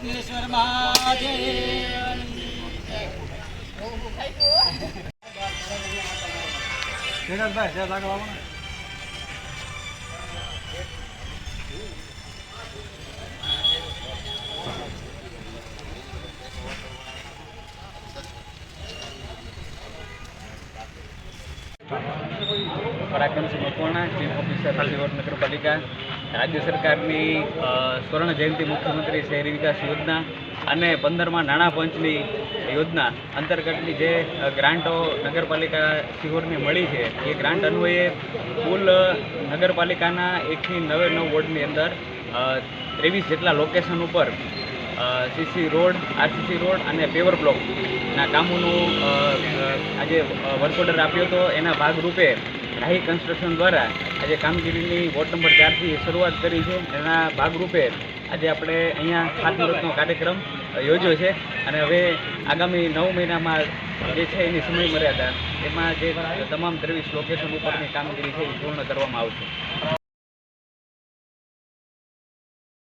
વિઘ્નેશ્વર મહાદેવ જગતભાઈ જ્યાં આગળ આવો ને પરાક્રમસિંહ મકવાણા રાજ્ય સરકારની સ્વર્ણ જયંતિ મુખ્યમંત્રી શહેરી વિકાસ યોજના અને પંદરમાં નાણાં પંચની યોજના અંતર્ગતની જે ગ્રાન્ટો નગરપાલિકા શિહોરને મળી છે, એ ગ્રાન્ટ અન્વયે કુલ નગરપાલિકાના એકથી નવે નવ વોર્ડની અંદર ત્રેવીસ જેટલા લોકેશન ઉપર સીસી રોડ આરસીસી રોડ અને પેવર બ્લોકના કામોનું આજે વર્ક ઓર્ડર આપ્યો હતો. એના ભાગરૂપે રાહી કન્સ્ટ્રક્શન દ્વારા આજે કામગીરીની વોર્ડ નંબર ચારથી શરૂઆત કરી છે. એના ભાગરૂપે આજે આપણે અહીંયા ખાતમુહૂર્તનો કાર્યક્રમ યોજ્યો છે. અને હવે આગામી નવ મહિનામાં જે છે એની સમય મર્યાદા એમાં જે તમામ ત્રેવીસ લોકેશન ઉપરની કામગીરી છે એ પૂર્ણ કરવામાં આવશે.